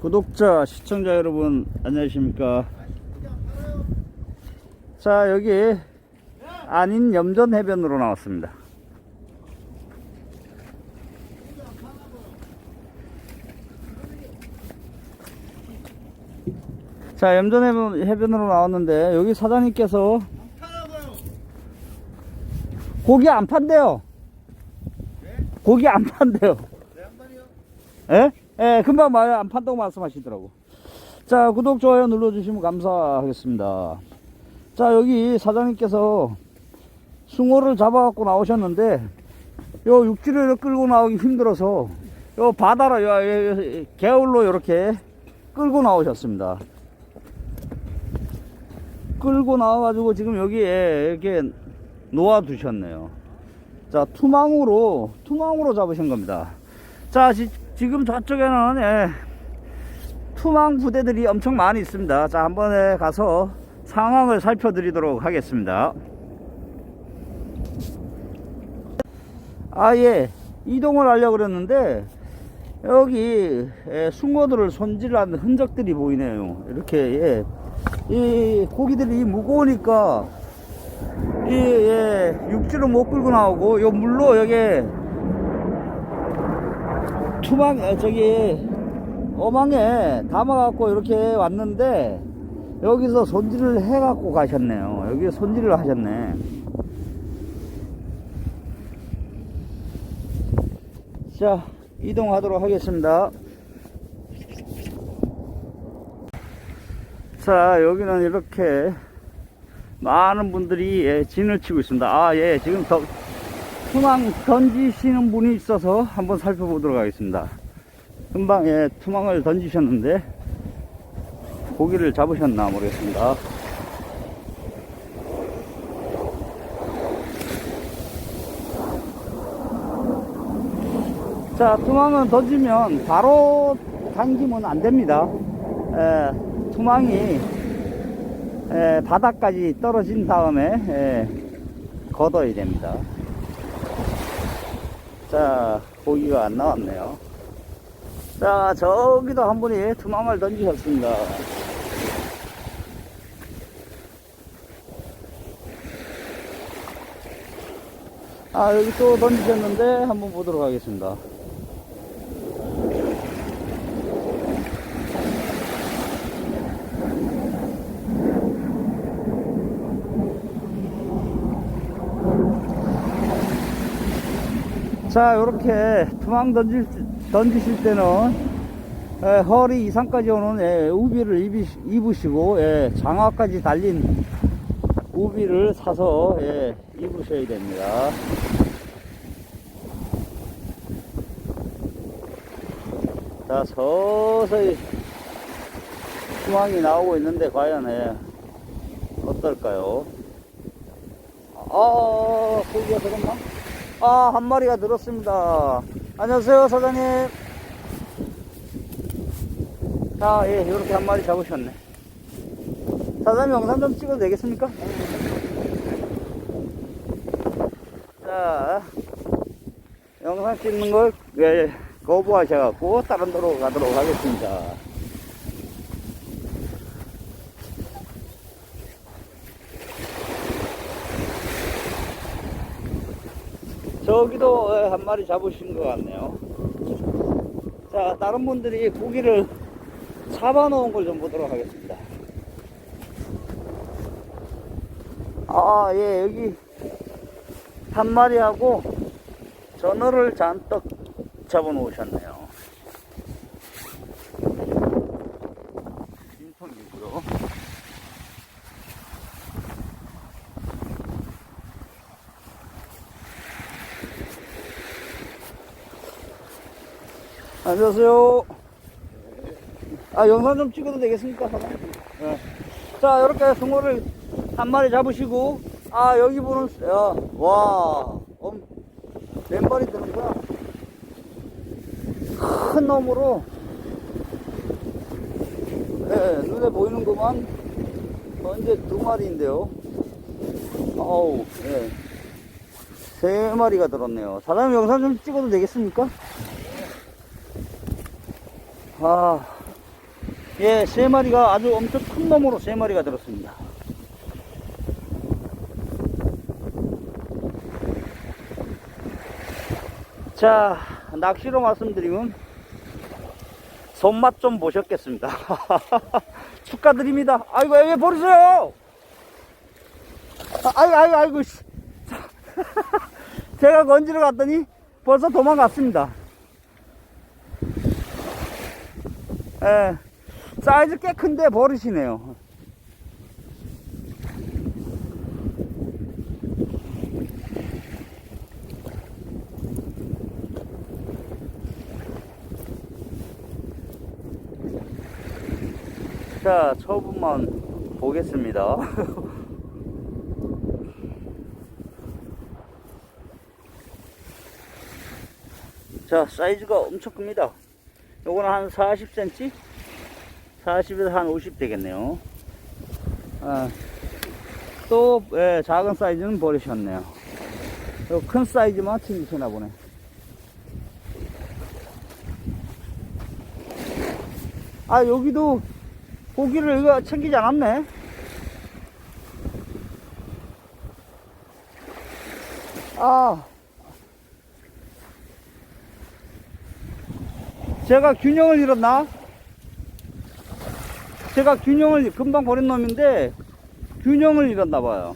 구독자, 시청자 여러분, 안녕하십니까. 자, 여기 아닌 염전 해변으로 나왔습니다. 자, 염전 해변, 해변으로 나왔는데, 여기 사장님께서 고기 안 판대요. 고기 안 판대요. 예? 예, 금방 말 안 판다고 말씀하시더라고. 자, 구독, 좋아요 눌러주시면 감사하겠습니다. 자, 여기 사장님께서 숭어를 잡아갖고 나오셨는데, 요 육지를 끌고 나오기 힘들어서, 요 바다로, 요, 요, 요, 개울로 이렇게 끌고 나오셨습니다. 끌고 나와가지고 지금 여기에 이렇게 놓아두셨네요. 자, 투망으로, 투망으로 잡으신 겁니다. 자, 지, 금 저쪽에는, 예, 투망 부대들이 엄청 많이 있습니다. 자, 한번에 가서 상황을 살펴드리도록 하겠습니다. 아, 예, 이동을 하려고 그랬는데, 여기, 예, 숭어들을 손질한 흔적들이 보이네요. 이렇게, 예, 이 고기들이 무거우니까, 이, 예, 육지로 못 끌고 나오고, 요 물로 여기, 투망, 어, 저기, 어망에 담아갖고 이렇게 왔는데, 여기서 손질을 해갖고 가셨네요. 여기 손질을 하셨네. 자, 이동하도록 하겠습니다. 자, 여기는 이렇게 많은 분들이 예, 진을 치고 있습니다. 아, 예, 지금 더, 투망 던지시는 분이 있어서 한번 살펴보도록 하겠습니다. 금방 예, 투망을 던지셨는데 고기를 잡으셨나 모르겠습니다. 자, 투망은 던지면 바로 당기면 안 됩니다. 에, 투망이 에, 바닥까지 떨어진 다음에 에, 걷어야 됩니다. 자, 고기가 안 나왔네요. 자, 저기도 한 분이 투망을 던지셨습니다. 아, 여기 또 던지셨는데 한번 보도록 하겠습니다. 자, 요렇게 투망 던질, 던지실 때는 에, 허리 이상까지 오는 예, 우비를 입이, 입으시고 예, 장화까지 달린 우비를 사서 예, 입으셔야 됩니다. 자, 서서히 투망이 나오고 있는데 과연 예, 어떨까요? 아, 고기가 들었나? 아, 한 마리가 들었습니다. 안녕하세요, 사장님. 자, 예, 이렇게 한 마리 잡으셨네. 사장님 영상 좀 찍어도 되겠습니까? 자, 영상 찍는 걸 예, 거부하셔갖고 다른 도로 가도록 하겠습니다. 저기도 예, 한 마리 잡으신 것 같네요. 자, 다른 분들이 고기를 잡아놓은 걸 좀 보도록 하겠습니다. 아, 예, 여기 한 마리하고 전어를 잔뜩 잡아놓으셨네요. 안녕하세요. 아, 영상 좀 찍어도 되겠습니까? 네. 자, 이렇게 숭어를 한 마리 잡으시고, 아, 여기 보는, 야, 와, 엄, 맨발이 드는구나. 큰 놈으로, 네, 눈에 보이는 것만, 현재 두 마리인데요. 어우, 네. 세 마리가 들었네요. 사장님 영상 좀 찍어도 되겠습니까? 아, 예, 세 마리가 아주 엄청 큰 놈으로 세 마리가 들었습니다. 자, 낚시로 말씀드리면 손맛 좀 보셨겠습니다. 축하드립니다. 아이고, 왜 버리세요? 아, 아이고, 아이고, 아이고. 제가 건지러 갔더니 벌써 도망갔습니다. 예, 사이즈 꽤 큰데 버릇이네요. 자, 처분만 보겠습니다. 자, 사이즈가 엄청 큽니다. 요거는 한 40cm? 40에서 한 50 되겠네요. 아, 또, 예, 작은 사이즈는 버리셨네요. 요 큰 사이즈만 챙기시나 보네. 아, 여기도 고기를 이거 챙기지 않았네. 아. 제가 균형을 잃었나? 제가 균형을 금방 버린 놈인데 균형을 잃었나 봐요.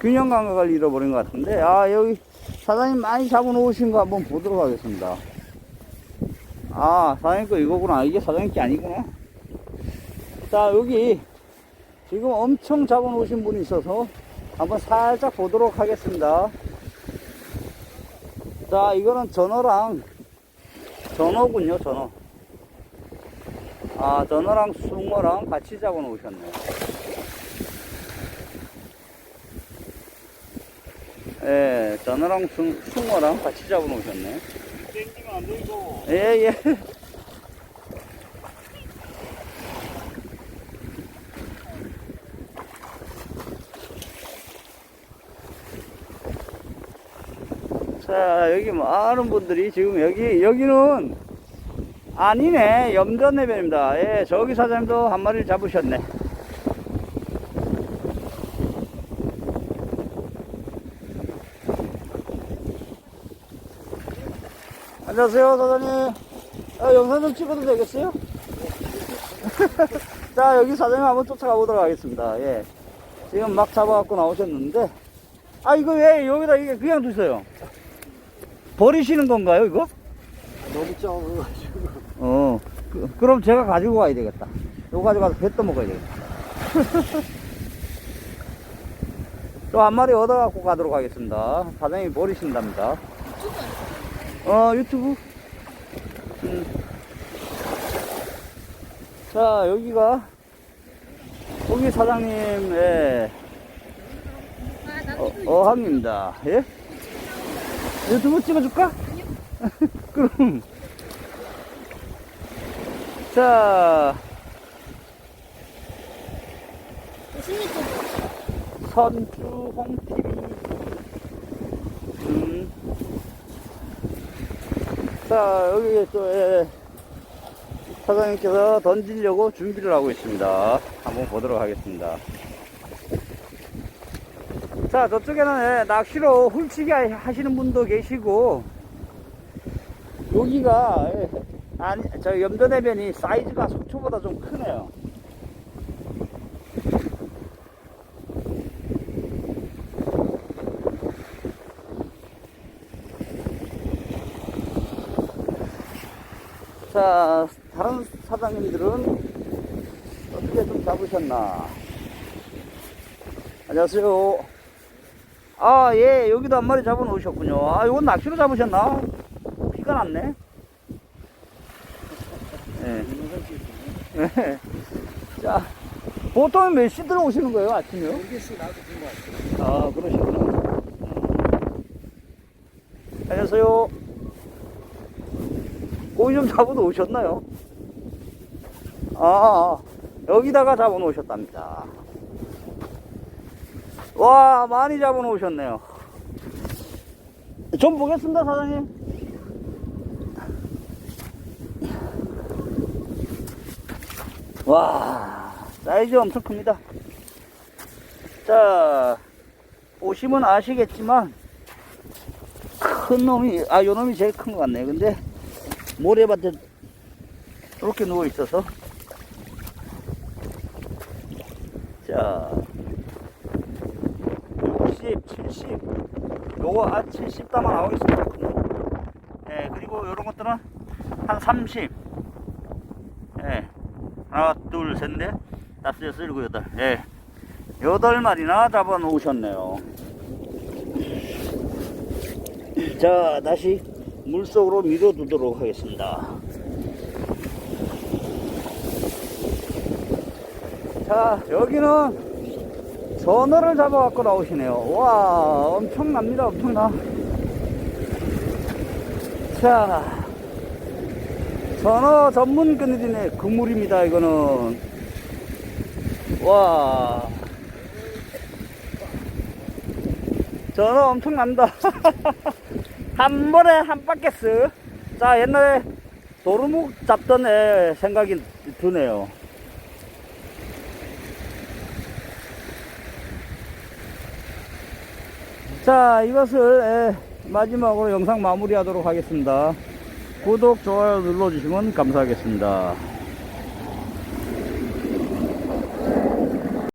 균형 감각을 잃어버린 것 같은데 아 여기 사장님 많이 잡아놓으신 거 한번 보도록 하겠습니다. 아 사장님 거 이거구나 이게 사장님 게 아니구나. 자 여기 지금 엄청 잡아놓으신 분이 있어서 한번 살짝 보도록 하겠습니다. 자, 이거는 전어랑 전어군요, 전어. 아, 전어랑 숭어랑 같이 잡아 놓으셨네요. 예, 전어랑 숭, 숭어랑 같이 잡아 놓으셨네. 되고. 예, 예. 자, 여기 많은 분들이 지금 여기, 여기는 아니네. 염전해변입니다. 예, 저기 사장님도 한 마리를 잡으셨네. 안녕하세요, 사장님. 아, 영상 좀 찍어도 되겠어요? 자, 여기 사장님 한번 쫓아가 보도록 하겠습니다. 예. 지금 막 잡아갖고 나오셨는데, 아, 이거 왜 여기다 이게 그냥 두세요? 버리시는 건가요, 이거? 너무 작아가지고. 어, 그, 그럼 제가 가지고 가야 되겠다. 이거 가져가서 배 떠먹어야 되겠다. 또 한 마리 얻어갖고 가도록 하겠습니다. 사장님이 버리신답니다. 어, 유튜브? 음. 자, 여기가, 고기 사장님의 어, 어항입니다. 예? 유튜브 찍어줄까? 그럼. 자, 무슨 유튜브? 선주 홍TV. 음. 자, 여기 또, 예, 사장님께서 던지려고 준비를 하고 있습니다. 한번 보도록 하겠습니다. 자, 저쪽에는 예, 낚시로 훌치기 하시는 분도 계시고, 여기가, 예, 아니, 저 염전해변이 사이즈가 속초보다 좀 크네요. 자, 다른 사장님들은 어떻게 좀 잡으셨나? 안녕하세요. 아, 예, 여기도 한 마리 잡아 놓으셨군요. 아, 이건 낚시로 잡으셨나? 피가 났네. 예. 예. 자, 보통 몇 시 들어오시는 거예요, 아침에요? 아, 그러시구나. 안녕하세요. 고기 좀 잡아 놓으셨나요? 아, 여기다가 잡아 놓으셨답니다. 와, 많이 잡아 놓으셨네요. 좀 보겠습니다, 사장님. 와, 사이즈 엄청 큽니다. 자, 보시면 아시겠지만, 큰 놈이, 아, 요 놈이 제일 큰 것 같네. 근데, 모래밭에 이렇게 누워 있어서. 자, 60, 70. 요거 한 70담아 나오겠습니다. 예, 그리고 요런 것들은 한 30. 예. 하나, 둘, 셋, 넷, 다섯, 여섯, 일곱, 여덟. 예. 여덟 마리나 잡아 놓으셨네요. 자, 다시 물속으로 밀어 두도록 하겠습니다. 자, 여기는 전어를 잡아갖고 나오시네요. 와, 엄청납니다, 엄청나. 자, 전어 전문 그늘이네. 그물입니다, 이거는. 와. 전어 엄청납니다. 한 번에 한 바켓스. 자, 옛날에 도루묵 잡던 애 생각이 드네요. 자, 이것을 에, 마지막으로 영상 마무리하도록 하겠습니다. 구독, 좋아요 눌러주시면 감사하겠습니다.